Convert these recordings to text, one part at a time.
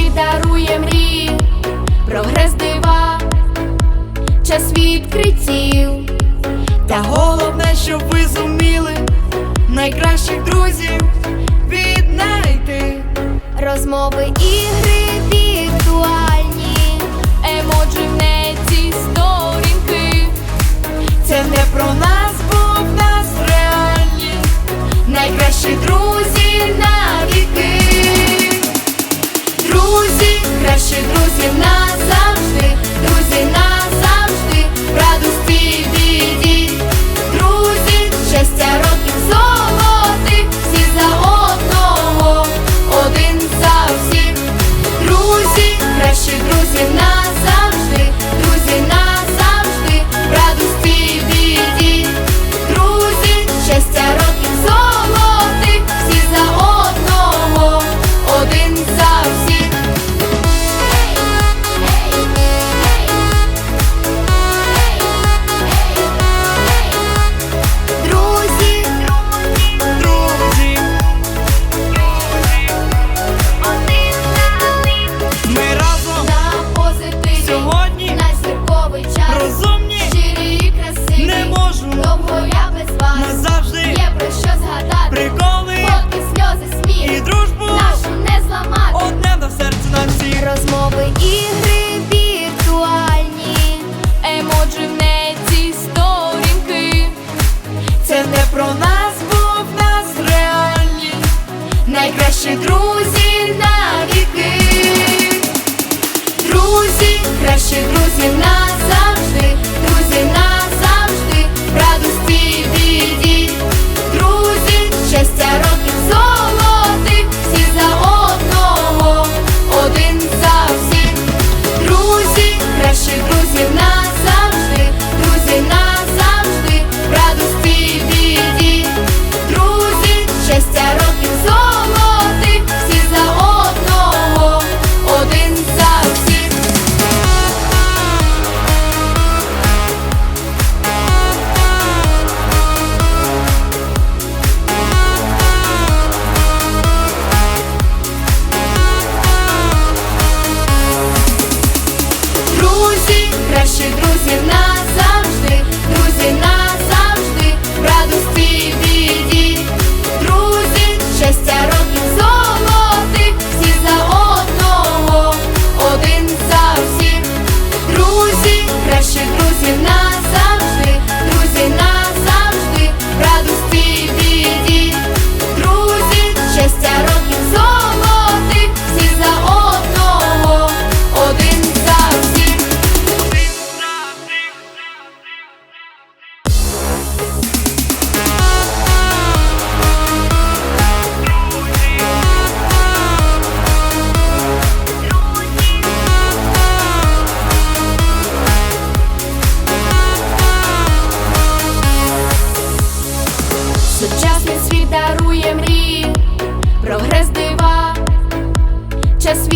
світі дарує мрії, прогрес дива, час відкриттів. Та головне, щоб ви зуміли найкращих друзів віднайти розмови ігри.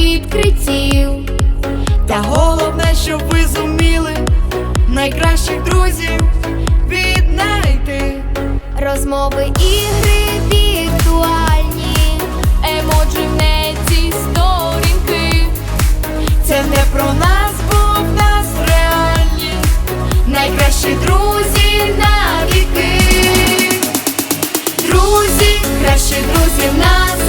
відкриттів. Та головне, щоб ви зуміли найкращих друзів віднайти розмови ігри віртуальні, емоджі в неці сторінки. Це не про нас, бо в нас реальні, найкращі друзі на навіки. Друзі, кращі друзі в нас.